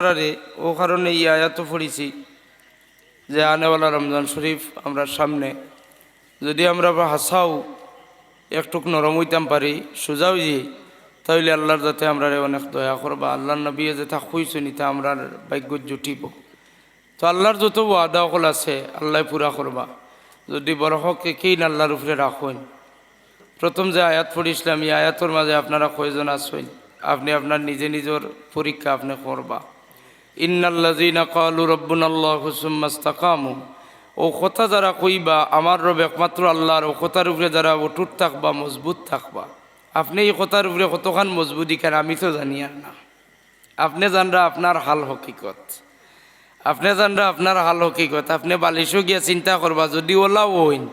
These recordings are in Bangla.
রে ও কারণে এই আয়াত পড়েছি যে আনেওয়ালা রমজান শরীফ আমরা সামনে। যদি আমরা হাসাও, একটুক নরম হইতাম পারি, সোজাও যে তাহলে আল্লাহর যাতে আমরা অনেক দয়া করবা। আল্লাহর নবী যেটা খুঁজছেন তা আমরা ভাগ্য জুটিব। তো আল্লাহর যত ওয়াদা অকল আছে, আল্লাহ পুরা করবা। যদি বরহকে কেই আল্লাহর উপরে রাখুন। প্রথম যে আয়াত পড়িছিলাম, এই আয়াতর মাঝে আপনারা কয়জন আসবেন আপনি আপনার নিজে নিজের পরীক্ষা আপনি করবা। রাব্বুনাল্লাহু সুম্মাস্তাকামু ও কথা যারা কইবা, আমার রব একমাত্র আল্লাহর, ও কথার উপরে যারা অটুট থাকবা, মজবুত থাকবা। আপনি এই কথার উপরে কতখান মজবুতি কেন? আমি তো জানি আর না। আপনি জানরা আপনার হাল হকিকত। আপনি জানরা আপনার হাল হকিকত। আপনি বালিশও গিয়া চিন্তা করবা, যদি ওলাও হইন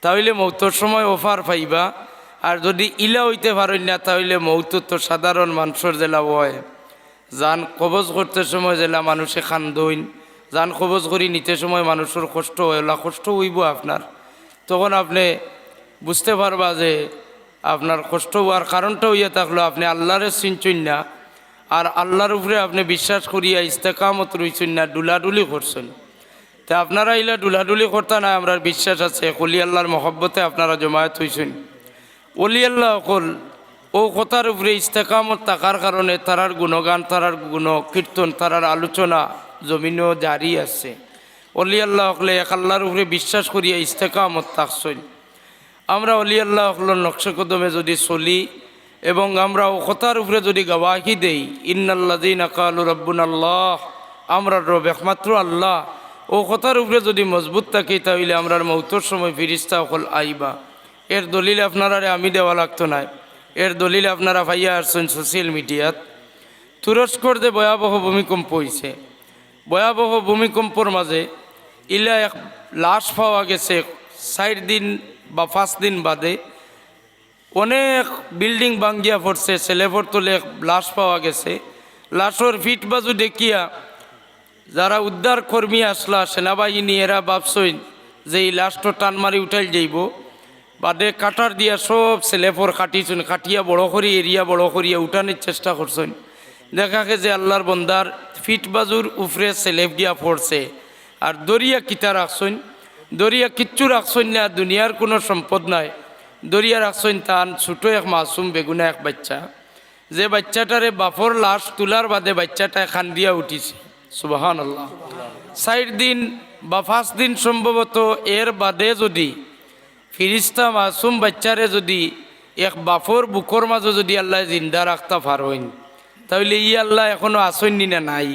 তাহলে মৌতর সময় অফার পাইবা। আর যদি ইলা হইতে পারেন না, তাহলে মৌত তো সাধারণ মানুষের জেলা হয়। যান কবজ করতে সময় জেলা মানুষে খান দইন যান কবজ করি নিতে সময় মানুষের কষ্ট ওলা কষ্ট হইব আপনার। তখন আপনি বুঝতে পারবা যে আপনার কষ্ট হওয়ার কারণটা হইয়া থাকল, আপনি আল্লাহরে চিনচুন না। আর আল্লাহর উপরে আপনি বিশ্বাস করিয়া ইস্তেকামত রইছেন না, ডুলাডুলি করছেন। তা আপনারা ইলা ডুলাডুলি করতে না আমরা বিশ্বাস আছে অলি আল্লাহর মহব্বতে আপনারা জমায়েত হয়েছেন অলি আল্লাহ অকল ও কথার উপরে ইস্তেকামত থাকার কারণে তারার গুণগান, তারার গুণ, কীর্তন, তারার আলোচনা জমিনও জারি আছে। অলি আল্লাহ অকলে এক আল্লাহর উপরে বিশ্বাস করিয়া ইস্তেকামত থাকছেন আমরা অলি আল্লাহ অকলের নকশকদমে যদি চলি এবং আমরা ও কথার উপরে যদি গবাহি দেই ইন্নাল্লাদিন আকালু রব্বুন আল্লাহ আমরা রব একমাত্র আল্লাহ। ও কথার উপরে যদি মজবুত থাকি, তাহলে আমরার মৌতর সময় ফিরিস্তা অকল আইবা। এর দলিল আপনারা আমি দেওয়া লাগতো না এর দলিল আপনারা ভাইয়া আসছেন সোশ্যাল মিডিয়াত তুরস্কর যে ভয়াবহ ভূমিকম্প হয়েছে ভয়াবহ ভূমিকম্পর মাঝে ইলা এক লাশ পাওয়া গেছে ষাট দিন বা পাঁচ দিন বাদে। অনেক বিল্ডিং ভাঙ্গিয়া পড়ছে ছেলেপর তোলে লাশ পাওয়া গেছে। লাশর ফিট বাজু দেখিয়া যারা উদ্ধার কর্মী আসলা, সেনাবাহিনী এরা ভাবছইন যে এই লাশটো টান মারি উঠাই যাইব। বাদে কাটার দিয়া সব ছেলেপর কাটিছেন কাটিয়া বড় করি, এরিয়া বড় করিয়া উঠানোর চেষ্টা করছেন। দেখা যে আল্লাহর বন্দার ফিট বাজুর উফরে সেলেফ গিয়া পড়ছে। আর দরিয়া কিতা রাখছেন? দরিয়া কিচ্ছু রাখছেন না, দুনিয়ার কোনো সম্পদ নাই। দরিয়া রাখছেন তান ছোটো এক মাসুম বেগুনা এক বাচ্চা। যে বাচ্চাটারে বাফর লাশ তোলার বাদে বাচ্চাটা খান দিয়া উঠিছে। সুবাহান আল্লাহ ষাট দিন বা পাঁচ দিন সম্ভবত এর বাদে যদি ফিরিস্তা মাসুম বাচ্চারে যদি এক বাফর বুকর মাঝে যদি আল্লাহ জিন্দা রাখতে পারেন তাহলে ই আল্লাহ এখনও আসইন নি না নাই?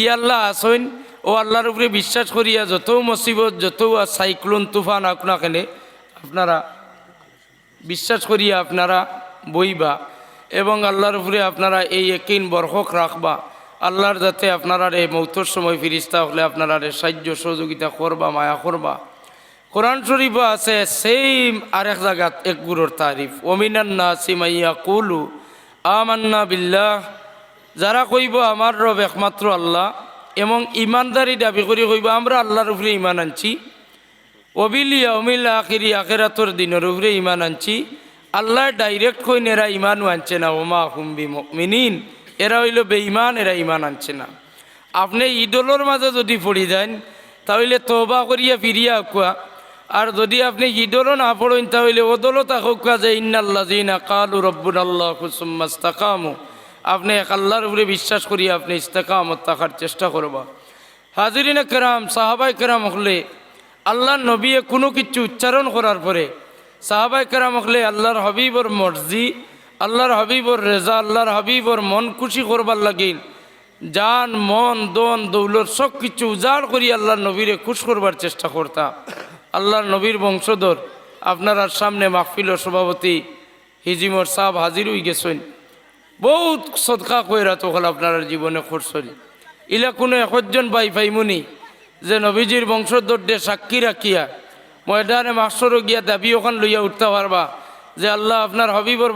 ই আল্লাহ আসইন, ও আল্লাহর উপরে বিশ্বাস করিয়া যত মুসিবত, যত সাইক্লোন তুফান আপনার কেনে, আপনারা বিশ্বাস করিয়া আপনারা বইবা এবং আল্লাহর উপরে আপনারা এই একিন বরহক রাখবা। আল্লাহর যাতে আপনারা এই মৌতর সময় ফিরিস্তা হলে আপনারা সাহায্য সহযোগিতা করবা, মায়া করবা। কোরআন শরীফ আছে সেম আরেক জায়গাত এক গুরুর তারিফ। ওমিনান্না সিমাইয়া কুলু আমান্না বিল্লাহ। যারা কইব, আমার রব একমাত্র আল্লাহ, এবং ইমানদারি দাবি করি কইব, আমরা আল্লাহর উপরে ইমান আনছি। অবিলিয়া অমিল আখিরি, আখেরাতর দিনের উপরে ইমান আনছি। আল্লাহ ডাইরেক্ট কইন, এরা ইমানও আনছে না। ওমা হুম্বি মিনিন এরা হইল বেঈমান, এরা ইমান আনছে না। আপনি ইদলের মাঝে যদি পড়ি যান, তাহলে তবা করিয়া ফিরিয়া আকুয়া। আর যদি আপনি ইদলও না পড়েন, তাহলে ওদলও তাকুয়া যে ইন্নাল্লাহ জিনা কালু রব্বুন আল্লাহ কুসুম্মাস্তাকামু আপনি এক আল্লাহর উপরে বিশ্বাস করিয়া আপনি ইস্তেকামত থাকার চেষ্টা করবা। হাজিরিন কেরাম, সাহাবাই কেরাম হলে আল্লাহর নবীয়ে কোনো কিছু উচ্চারণ করার পরে, সাহাবাই কেরাম হলে আল্লাহর হবিবর মর্জি, আল্লাহর হবিবর রেজা, আল্লাহর হবিবর মন খুশি করবার লাগিন জান, মন, দন, দৌলত সব কিছু উজাড় করি আল্লাহর নবীরে খুশ করবার চেষ্টা করতাম আল্লাহর নবীর বংশধর, আপনার সামনে মাহফিল সভাপতি হিজিমর সাহ হাজির হয়ে গেছেন। বহুত সদকা কইরা তো হল আপনার জীবনে খরচল ইলা কোনো একজন বাই ভাইমুনি যে নবীজির বংশধর দে সাক্ষী রাখিয়া ময়দানে মাস্টরও গিয়া দাবি ওখান লইয়া উঠতে পারবা যে আল্লাহ আপনার হবিবর